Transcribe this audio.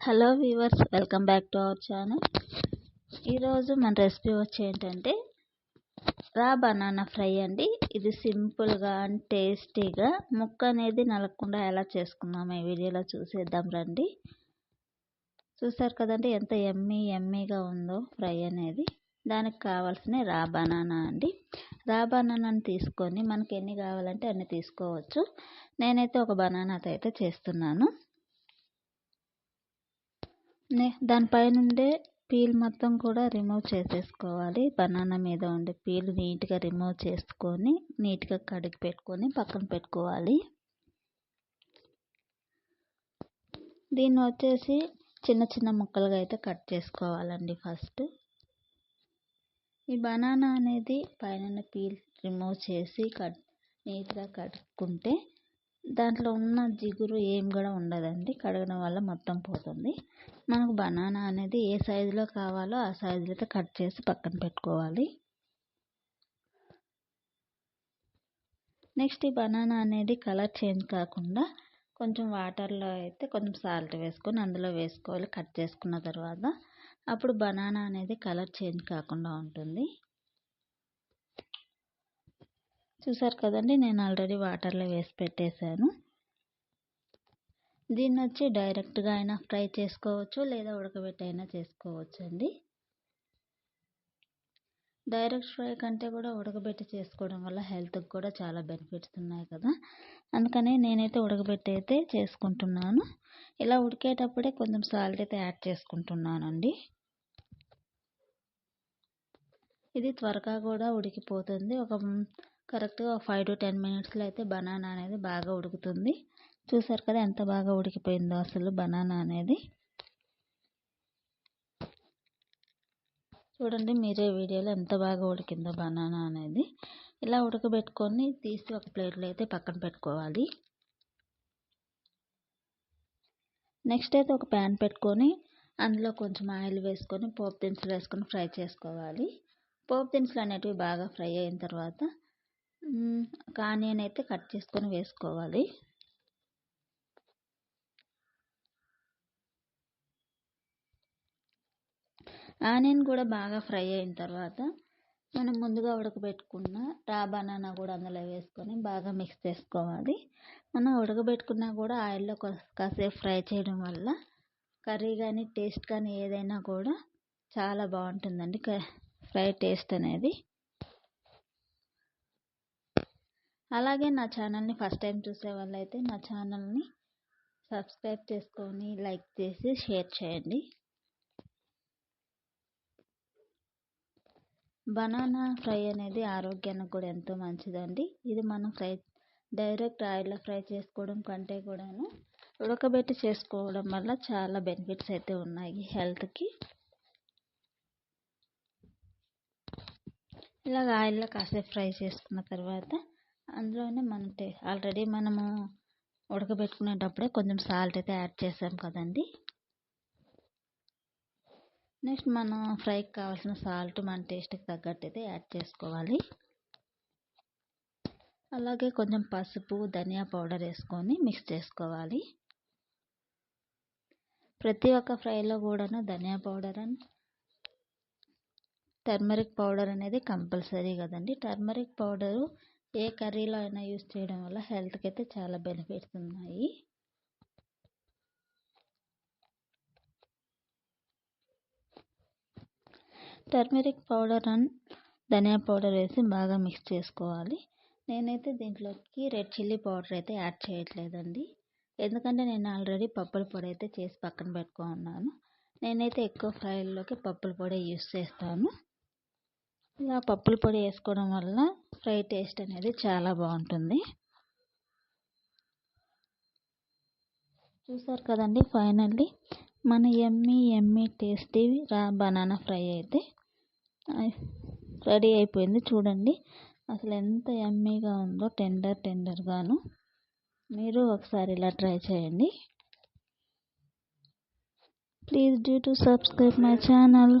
Hello viewers welcome back to our channel ఈరోజు మన recipe వచ్చి ఏంటంటే రా బనానా ఫ్రై అండి. ఇది సింపుల్గా అండ్ టేస్టీగా ముక్క అనేది నలగకుండా ఎలా చేసుకుందాం ఈ వీడియోలో చూసేద్దాం రండి. చూసారు కదండి ఎంత ఎమ్మీ ఎమ్మీగా ఉందో ఫ్రై అనేది. దానికి కావాల్సిన రా బనానా అండి. రా బనానాని తీసుకొని మనకి ఎన్ని కావాలంటే అన్ని తీసుకోవచ్చు. నేనైతే ఒక బనానాతో అయితే చేస్తున్నాను. దానిపైన ఉండే పీల్ మొత్తం కూడా రిమూవ్ చేసేసుకోవాలి. బనానా మీద ఉండే పీల్ నీట్గా రిమూవ్ చేసుకొని నీట్గా కడిగి పెట్టుకొని పక్కన పెట్టుకోవాలి. దీన్ని వచ్చేసి చిన్న చిన్న ముక్కలుగా అయితే కట్ చేసుకోవాలండి ఫస్ట్. ఈ బనానా అనేది పైన పీల్ రిమూవ్ చేసి కట్ నీట్గా కడుక్కుంటే దాంట్లో ఉన్న జిగురు ఏం కూడా ఉండదండి. కడగడం వల్ల మొత్తం పోతుంది. మనకు బనానా అనేది ఏ సైజులో కావాలో ఆ సైజులో అయితే కట్ చేసి పక్కన పెట్టుకోవాలి. నెక్స్ట్ ఈ బనానా అనేది కలర్ చేంజ్ కాకుండా కొంచెం వాటర్లో అయితే కొంచెం సాల్ట్ వేసుకొని అందులో వేసుకోవాలి. కట్ చేసుకున్న తర్వాత అప్పుడు బనానా అనేది కలర్ చేంజ్ కాకుండా ఉంటుంది. చూసారు కదండి నేను ఆల్రెడీ వాటర్లో వేసి పెట్టేశాను. దీన్ని వచ్చి డైరెక్ట్గా అయినా ఫ్రై చేసుకోవచ్చు లేదా ఉడకబెట్టి అయినా చేసుకోవచ్చు అండి డైరెక్ట్ ఫ్రై కంటే కూడా ఉడకబెట్టి చేసుకోవడం వల్ల హెల్త్కి కూడా చాలా బెనిఫిట్స్ ఉన్నాయి కదా. అందుకని నేనైతే ఉడకబెట్టి అయితే చేసుకుంటున్నాను. ఇలా ఉడికేటప్పుడే కొంచెం సాల్ట్ అయితే యాడ్ చేసుకుంటున్నానండి. ఇది త్వరగా కూడా ఉడికిపోతుంది. ఒక కరెక్ట్గా ఫైవ్ టు టెన్ మినిట్స్లో అయితే బనానా అనేది బాగా ఉడుకుతుంది. చూసారు కదా ఎంత బాగా ఉడికిపోయిందో అసలు బనానా అనేది. చూడండి మీరే వీడియోలో ఎంత బాగా ఉడికిందో బనానా అనేది. ఇలా ఉడకబెట్టుకొని తీసి ఒక ప్లేట్లో అయితే పక్కన పెట్టుకోవాలి. నెక్స్ట్ అయితే ఒక ప్యాన్ పెట్టుకొని అందులో కొంచెం ఆయిల్ వేసుకొని పోపు దినుసులు వేసుకొని ఫ్రై చేసుకోవాలి. పోపు దినుసులు అనేటివి బాగా ఫ్రై అయిన తర్వాత ఆనియన్ అయితే కట్ చేసుకొని వేసుకోవాలి. ఆనియన్ కూడా బాగా ఫ్రై అయిన తర్వాత మనం ముందుగా ఉడకబెట్టుకున్న రా బనానా కూడా అందులో వేసుకొని బాగా మిక్స్ చేసుకోవాలి. మనం ఉడకబెట్టుకున్నా కూడా ఆయిల్లో కాసేపు ఫ్రై చేయడం వల్ల కర్రీ కానీ టేస్ట్ కానీ ఏదైనా కూడా చాలా బాగుంటుందండి. ఫ్రై టేస్ట్ అనేది. అలాగే నా ఛానల్ని ఫస్ట్ టైం చూసే వాళ్ళైతే నా ఛానల్ని సబ్స్క్రైబ్ చేసుకొని లైక్ చేసి షేర్ చేయండి. బనానా ఫ్రై అనేది ఆరోగ్యానికి కూడా ఎంతో మంచిదండి. ఇది మనం ఫ్రై డైరెక్ట్ ఆయిల్లో ఫ్రై చేసుకోవడం కంటే కూడాను ఉడకబెట్టి చేసుకోవడం వల్ల చాలా బెనిఫిట్స్ అయితే ఉన్నాయి హెల్త్కి. ఇలాగ ఆయిల్లో కాసేపు ఫ్రై చేసుకున్న తర్వాత అందులోనే మన ఆల్రెడీ మనము ఉడకబెట్టుకునేటప్పుడే కొంచెం సాల్ట్ అయితే యాడ్ చేసాం కదండి. నెక్స్ట్ మనం ఫ్రైకి కావాల్సిన సాల్ట్ మన టేస్ట్కి తగ్గట్టు అయితే యాడ్ చేసుకోవాలి. అలాగే కొంచెం పసుపు ధనియా పౌడర్ వేసుకొని మిక్స్ చేసుకోవాలి. ప్రతి ఒక్క ఫ్రైలో కూడాను dhania powder and turmeric powder అనేది కంపల్సరీ కదండి. టర్మరిక్ పౌడరు ఏ కర్రీలో అయినా యూస్ చేయడం వల్ల హెల్త్కి అయితే చాలా బెనిఫిట్స్ ఉన్నాయి. Turmeric powder and dhania powder వేసి బాగా మిక్స్ చేసుకోవాలి. నేనైతే దీంట్లోకి రెడ్ చిల్లీ పౌడర్ అయితే యాడ్ చేయట్లేదండి. ఎందుకంటే నేను ఆల్రెడీ పప్పుల పొడి అయితే చేసి పక్కన పెట్టుకున్నాను. నేనైతే ఎక్కువ ఫ్రైల్లోకి పప్పుల పొడి యూస్ చేస్తాను. ఇలా పప్పుల పొడి వేసుకోవడం వల్ల ఫ్రై టేస్ట్ అనేది చాలా బాగుంటుంది. చూసారు కదండి ఫైనల్లీ మన ఎమ్మి ఎమ్మి టేస్టీ రా బనానా ఫ్రై అయితే రెడీ అయిపోయింది. చూడండి అసలు ఎంత ఎమ్మీగా ఉందో టెండర్ టెండర్గాను. మీరు ఒకసారి ఇలా ట్రై చేయండి. Please do to subscribe my channel.